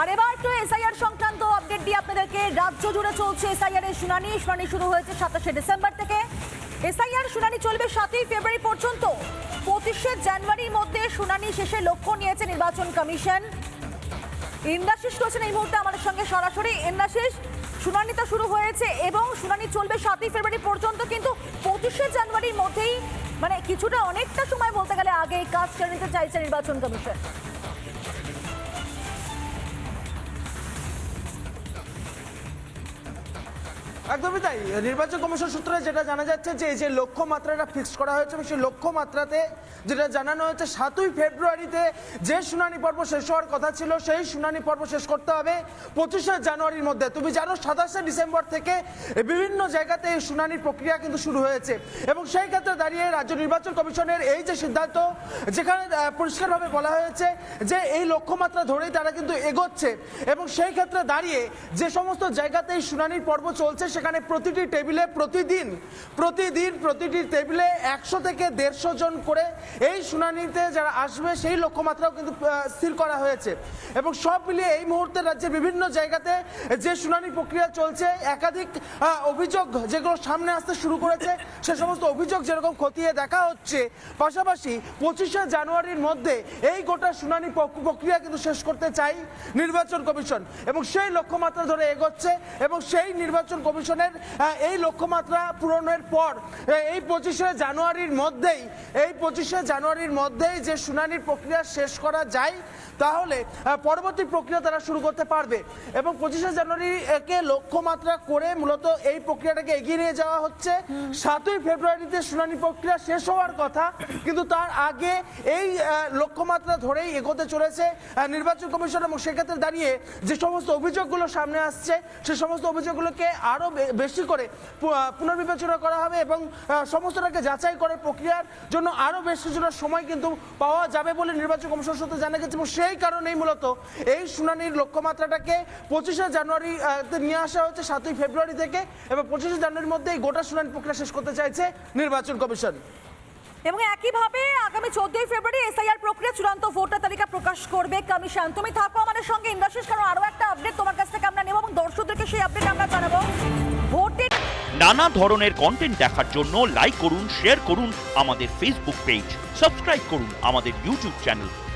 আর এবার একটু এসআইআর সংক্রান্ত আপডেট দিয়ে আপনাদেরকে রাজ্য জুড়ে চলছে এসআইআর এর শুনানি। শুনানি শুরু হয়েছে সাতাশে ডিসেম্বর থেকে। এসআইআর শুনানি চলবে সাতই ফেব্রুয়ারি পর্যন্ত। পঁচিশে জানুয়ারির মধ্যে শুনানি শেষে লক্ষ্য নিয়েছে নির্বাচন কমিশন। ইন্দ্রাশিস রয়েছেন এই মুহূর্তে আমাদের সঙ্গে সরাসরি। ইন্দ্রাশিস শুনানি তো শুরু হয়েছে এবং শুনানি চলবে সাতই ফেব্রুয়ারি পর্যন্ত, কিন্তু পঁচিশে জানুয়ারির মধ্যেই মানে কিছুটা অনেকটা সময় বলতে গেলে আগে কাজ ছেড়ে নিতে চাইছে নির্বাচন কমিশন। একদমই তাই। নির্বাচন কমিশন সূত্রে যেটা জানা যাচ্ছে যে, এই যে লক্ষ্যমাত্রাটা ফিক্স করা হয়েছে এবং সেই লক্ষ্যমাত্রাতে যেটা জানানো হয়েছে, সাতই ফেব্রুয়ারিতে যে শুনানি পর্ব শেষ হওয়ার কথা ছিল, সেই শুনানি পর্ব শেষ করতে হবে পঁচিশে জানুয়ারির মধ্যে। তুমি জানো, সাতাশে ডিসেম্বর থেকে বিভিন্ন জায়গাতে এই শুনানির প্রক্রিয়া কিন্তু শুরু হয়েছে এবং সেই ক্ষেত্রে দাঁড়িয়ে রাজ্য নির্বাচন কমিশনের এই যে সিদ্ধান্ত, যেখানে পরিষ্কারভাবে বলা হয়েছে যে, এই লক্ষ্যমাত্রা ধরেই তারা কিন্তু এগোচ্ছে এবং সেই ক্ষেত্রে দাঁড়িয়ে যে সমস্ত জায়গাতে এই শুনানির পর্ব চলছে সেখানে প্রতিটি টেবিলে প্রতিদিন প্রতিদিন প্রতিটি টেবিলে একশো থেকে দেড়শো জন করে এই শুনানিতে যারা আসবে, সেই লক্ষ্যমাত্রাও কিন্তু স্থির করা হয়েছে। এবং সব মিলিয়ে এই মুহূর্তে রাজ্যের বিভিন্ন জায়গাতে যে শুনানি প্রক্রিয়া চলছে, একাধিক অভিযোগ যেগুলো সামনে আসতে শুরু করেছে, সে সমস্ত অভিযোগ যেরকম খতিয়ে দেখা হচ্ছে, পাশাপাশি পঁচিশে জানুয়ারির মধ্যে এই গোটা শুনানি প্রক্রিয়া কিন্তু শেষ করতে চাই নির্বাচন কমিশন। এবং সেই লক্ষ্যমাত্রা ধরে এগোচ্ছে এবং সেই নির্বাচন কমিশনের আহ, এই লক্ষ্যমাত্রা পূরণের পর এই পঁচিশে জানুয়ারির মধ্যেই এই পঁচিশে জানুয়ারির মধ্যেই যে শুনানির প্রক্রিয়া শেষ করা যায় তাহলে পরবর্তী প্রক্রিয়া তারা শুরু করতে পারবে। এবং পঁচিশে জানুয়ারি একে লক্ষ্যমাত্রা করে মূলত এই প্রক্রিয়াটাকে এগিয়ে নিয়ে যাওয়া হচ্ছে। সাতই ফেব্রুয়ারিতে শুনানি প্রক্রিয়া শেষ হওয়ার কথা, কিন্তু তার আগে এই লক্ষ্যমাত্রা ধরেই এগোতে চলেছে নির্বাচন কমিশন। এবং সেক্ষেত্রে দাঁড়িয়ে যে সমস্ত অভিযোগগুলো সামনে আসছে, সে সমস্ত অভিযোগগুলোকে আরও বেশি করে পুনর্বিবেচনা করা হবে এবং সমস্তটাকে যাচাই করে প্রক্রিয়ার জন্য আরও বেশ কিছুটা সময় কিন্তু পাওয়া যাবে বলে নির্বাচন কমিশন সূত্রে জানা গেছে। এবং সেই কারণেই মূলত এই শুনানির লক্ষ্যমাত্রাটাকে পঁচিশে জানুয়ারি নিয়ে আসা হচ্ছে সাতই ফেব্রুয়ারি থেকে। এবং পঁচিশে জানুয়ারির মধ্যে এই গোটা শুনানি প্রক্রিয়া শেষ করতে চাইছে নির্বাচন কমিশন। এবং একইভাবে আগামী চোদ্দই ফেব্রুয়ারি এসআইআর প্রক্রিয়া চূড়ান্ত ভোটার তালিকা প্রকাশ করবে কমিশন। তুমি থাকো আমাদের সঙ্গে ইন্দ্রাশিস কারণ আরও একটা আপডেট তোমার কাছ থেকে আমরা নেব এবং দর্শকদেরকে সেই আপডেট আমরা জানাব। ভোটের নানা ধরনের কন্টেন্ট দেখার জন্য লাইক করুন শেয়ার করুন আমাদের ফেসবুক পেজ সাবস্ক্রাইব করুন আমাদের ইউটিউব চ্যানেল